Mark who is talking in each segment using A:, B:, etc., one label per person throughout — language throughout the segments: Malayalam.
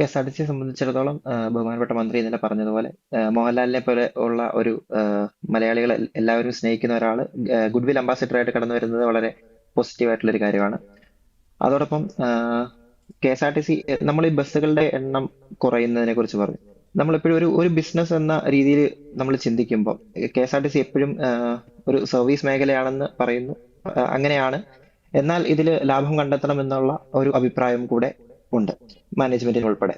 A: കെ എസ് ആർ ടി സിയെ സംബന്ധിച്ചിടത്തോളം ബഹുമാനപ്പെട്ട മന്ത്രി ഇന്നലെ പറഞ്ഞതുപോലെ മോഹൻലാലിനെ പോലെ ഉള്ള ഒരു മലയാളികൾ എല്ലാവരും സ്നേഹിക്കുന്ന ഒരാൾ അംബാസിഡർ ആയിട്ട് കടന്നു വരുന്നത് വളരെ പോസിറ്റീവ് ആയിട്ടുള്ള ഒരു കാര്യമാണ്. അതോടൊപ്പം K S R T C നമ്മൾ ഈ ബസ്സുകളുടെ എണ്ണം കുറയുന്നതിനെ കുറിച്ച് പറഞ്ഞു. നമ്മളെപ്പോഴും ഒരു ഒരു ബിസിനസ് എന്ന രീതിയിൽ നമ്മൾ ചിന്തിക്കുമ്പോൾ K S R T C എപ്പോഴും ഒരു സർവീസ് മേഖലയാണെന്ന് പറയുന്നു അങ്ങനെയാണ്. എന്നാൽ ഇതിൽ ലാഭം കണ്ടെത്തണം എന്നുള്ള ഒരു അഭിപ്രായം കൂടെ ഉണ്ട്. മാനേജ്മെന്റിൽ ഉൾപ്പെടെ.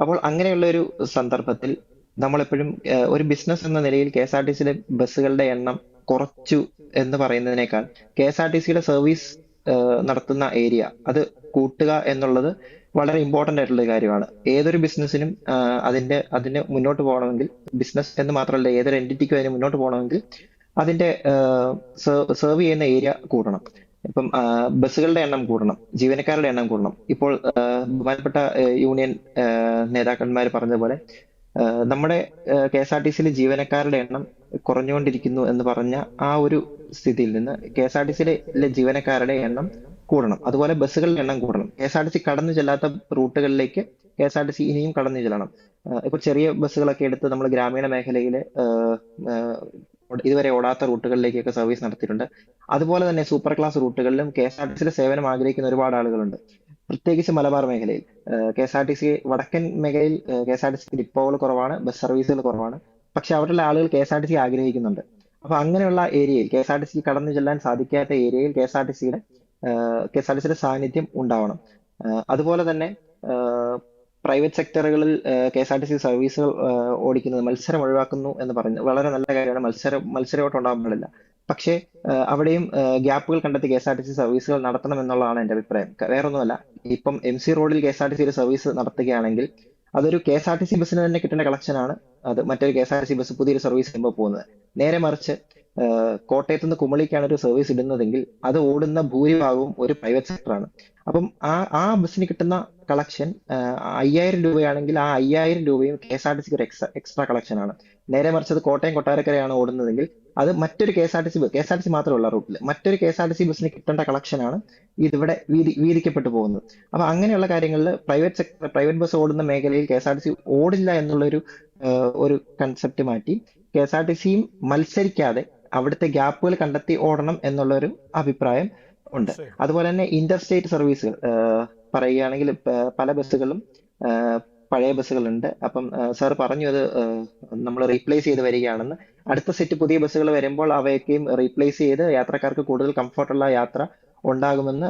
A: അപ്പോൾ അങ്ങനെയുള്ള ഒരു സന്ദർഭത്തിൽ നമ്മളെപ്പോഴും ഒരു ബിസിനസ് എന്ന നിലയിൽ കെ എസ് ആർ ടി സിയിലെ ബസ്സുകളുടെ എണ്ണം കുറച്ചു എന്ന് പറയുന്നതിനേക്കാൾ കെ എസ് ആർ ടി സിയുടെ സർവീസ് നടത്തുന്ന ഏരിയ അത് കൂട്ടുക എന്നുള്ളത് വളരെ ഇമ്പോർട്ടന്റ് ആയിട്ടുള്ള കാര്യമാണ്. ഏതൊരു ബിസിനസ്സിനും അതിന്റെ അതിന് മുന്നോട്ട് പോകണമെങ്കിൽ ബിസിനസ് എന്ന് മാത്രമല്ല ഏതൊരു എന്റിറ്റിക്കും അതിന് മുന്നോട്ട് പോകണമെങ്കിൽ അതിന്റെ സെർവ് ചെയ്യുന്ന ഏരിയ കൂടണം. ഇപ്പം ബസ്സുകളുടെ എണ്ണം കൂടണം ജീവനക്കാരുടെ എണ്ണം കൂടണം. ഇപ്പോൾ ബഹുമാനപ്പെട്ട യൂണിയൻ നേതാക്കന്മാർ പറഞ്ഞതുപോലെ പോലെ നമ്മുടെ കെ എസ് ആർ ടി സിയിലെ ജീവനക്കാരുടെ എണ്ണം കുറഞ്ഞുകൊണ്ടിരിക്കുന്നു എന്ന് പറഞ്ഞ ആ ഒരു സ്ഥിതിയിൽ നിന്ന് കെ എസ് ആർ ടി സിയിലെ ജീവനക്കാരുടെ എണ്ണം കൂടണം. അതുപോലെ ബസ്സുകളുടെ എണ്ണം കൂടണം. K S R T C കടന്നു ചെല്ലാത്ത റൂട്ടുകളിലേക്ക് K S R T C ഇനിയും കടന്നു ചെല്ലണം. ഇപ്പൊ ചെറിയ ബസ്സുകളൊക്കെ എടുത്ത് നമ്മൾ ഗ്രാമീണ മേഖലയിൽ ഇതുവരെ ഓടാത്ത റൂട്ടുകളിലേക്കൊക്കെ സർവീസ് നടത്തിയിട്ടുണ്ട്. അതുപോലെ തന്നെ സൂപ്പർ ക്ലാസ് റൂട്ടുകളിലും കെ എസ് ആർ ടി സിയിലെ സേവനം ആഗ്രഹിക്കുന്ന ഒരുപാട് ആളുകളുണ്ട്. പ്രത്യേകിച്ച് മലബാർ മേഖലയിൽ. K S R T C വടക്കൻ മേഖലയിൽ K S R T C ഡിപ്പോകൾ കുറവാണ് ബസ് സർവീസുകൾ കുറവാണ്. പക്ഷെ അവിടെയുള്ള ആളുകൾ K S R T C ആഗ്രഹിക്കുന്നുണ്ട്. അപ്പൊ അങ്ങനെയുള്ള ഏരിയയിൽ K S R T C കടന്നു ചെല്ലാൻ സാധിക്കാത്ത ഏരിയയിൽ കെ എസ് ആർ ടി സിയുടെ കെ എസ് ആർ ടി സിയുടെ സാന്നിധ്യം ഉണ്ടാവണം. അതുപോലെ തന്നെ private സെക്ടറുകളിൽ K S R T C സർവീസുകൾ ഓടിക്കുന്നത് മത്സരം ഒഴിവാക്കുന്നു എന്ന് പറഞ്ഞു വളരെ നല്ല കാര്യമാണ്. മത്സരം മത്സരമായിട്ട് ഉണ്ടാകാൻ പാടില്ല. പക്ഷേ അവിടെയും ഗ്യാപ്പുകൾ കണ്ടെത്തി K S R T C സർവീസുകൾ നടത്തണം എന്നുള്ളതാണ് എന്റെ അഭിപ്രായം. വേറൊന്നുമല്ല. ഇപ്പം എം സി റോഡിൽ കെ എസ് ആർ ടി സിയുടെ സർവീസ് നടത്തുകയാണെങ്കിൽ അതൊരു K S R T C ബസ്സിന് തന്നെ കിട്ടേണ്ട കളക്ഷൻ ആണ്. അത് മറ്റൊരു K S R T C bus പുതിയൊരു സർവീസ് ചെയ്യുമ്പോൾ പോകുന്നത്. നേരെ മറിച്ച് കോട്ടയത്തുനിന്ന് കോട്ടയത്ത് നിന്ന് കുമളിക്കാണ് ഒരു സർവീസ് ഇടുന്നതെങ്കിൽ അത് ഓടുന്ന ഭൂരിഭാഗവും ഒരു പ്രൈവറ്റ് സെക്ടറാണ് അപ്പം ആ ആ ബസ്സിന് കിട്ടുന്ന കളക്ഷൻ അയ്യായിരം രൂപയാണെങ്കിൽ ആ അയ്യായിരം രൂപയും കെ എസ് ആർ ടി സിക്ക് ഒരു എക്സ്ട്രാ എക്സ്ട്രാ കളക്ഷൻ ആണ്. നേരെ മറിച്ച് അത് കോട്ടയം കൊട്ടാരക്കരയാണ് ഓടുന്നതെങ്കിൽ അത് മറ്റൊരു K S R T C K S R T C മാത്രമുള്ള റൂട്ടിൽ മറ്റൊരു K S R T C ബസ്സിന് കിട്ടേണ്ട കളക്ഷനാണ് ഇതിവിടെ വീതി വീതിക്കപ്പെട്ടു പോകുന്നത്. അപ്പൊ അങ്ങനെയുള്ള കാര്യങ്ങളിൽ പ്രൈവറ്റ് സെക്ടർ പ്രൈവറ്റ് ബസ് ഓടുന്ന മേഖലയിൽ K S R T C ഓടില്ല എന്നുള്ളൊരു ഒരു കൺസെപ്റ്റ് മാറ്റി കെ എസ് ആർ ടി സിയും മത്സരിക്കാതെ അവിടുത്തെ ഗ്യാപ്പുകൾ കണ്ടെത്തി ഓടണം എന്നുള്ളൊരു അഭിപ്രായം ഉണ്ട്. അതുപോലെ തന്നെ ഇന്റർ സ്റ്റേറ്റ് സർവീസുകൾ പറയുകയാണെങ്കിൽ പല ബസ്സുകളും പഴയ ബസ്സുകളുണ്ട്. അപ്പം സാർ പറഞ്ഞു അത് നമ്മൾ റീപ്ലേസ് ചെയ്ത് വരികയാണെന്ന്. അടുത്ത സെറ്റ് പുതിയ ബസ്സുകൾ വരുമ്പോൾ അവയൊക്കെയും റീപ്ലേസ് ചെയ്ത് യാത്രക്കാർക്ക് കൂടുതൽ കംഫർട്ടുള്ള യാത്ര ഉണ്ടാകുമെന്ന്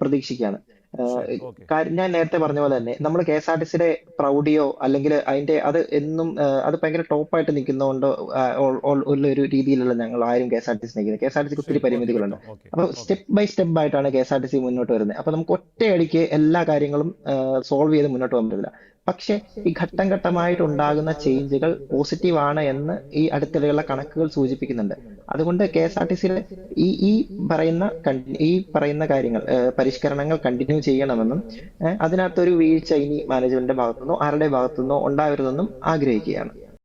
A: പ്രതീക്ഷിക്കുകയാണ്. കാര്യം ഞാൻ നേരത്തെ പറഞ്ഞ പോലെ തന്നെ നമ്മൾ കെ എസ് ആർ ടി സിയുടെ പ്രൗഢിയോ അല്ലെങ്കിൽ അതിന്റെ അത് എന്നും അത് ഭയങ്കര ടോപ്പായിട്ട് നിൽക്കുന്നതുകൊണ്ടോ ഉള്ള ഒരു രീതിയിലുള്ള ഞങ്ങൾ ആരും K S R T C നിൽക്കുന്നത്. കെ എസ് ആർ ടി സിക്ക് ഒത്തിരി പരിമിതികളുണ്ട്. അപ്പൊ സ്റ്റെപ്പ് ബൈ സ്റ്റെപ്പ് ആയിട്ടാണ് K S R T C മുന്നോട്ട് വരുന്നത്. അപ്പൊ നമുക്ക് ഒറ്റയടിക്ക് എല്ലാ കാര്യങ്ങളും സോൾവ് ചെയ്ത് മുന്നോട്ട് പോകാൻ പറ്റില്ല പക്ഷെ ഈ ഘട്ടം ഘട്ടമായിട്ട് ഉണ്ടാകുന്ന ചേഞ്ചുകൾ പോസിറ്റീവ് ആണ് എന്ന് ഈ അടുത്തിടെയുള്ള കണക്കുകൾ സൂചിപ്പിക്കുന്നുണ്ട്. അതുകൊണ്ട് കെ എസ് ആർ ടി സിയിലെ ഈ ഈ പറയുന്ന ഈ പറയുന്ന കാര്യങ്ങൾ പരിഷ്കരണങ്ങൾ കണ്ടിന്യൂ ചെയ്യണമെന്നും അതിനകത്തൊരു വീഴ്ച ഇനി മാനേജ്മെന്റിന്റെ ഭാഗത്തുനിന്നോ ആരുടെ ഭാഗത്തുനിന്നോ ഉണ്ടാവരുതെന്നും ആഗ്രഹിക്കുകയാണ്.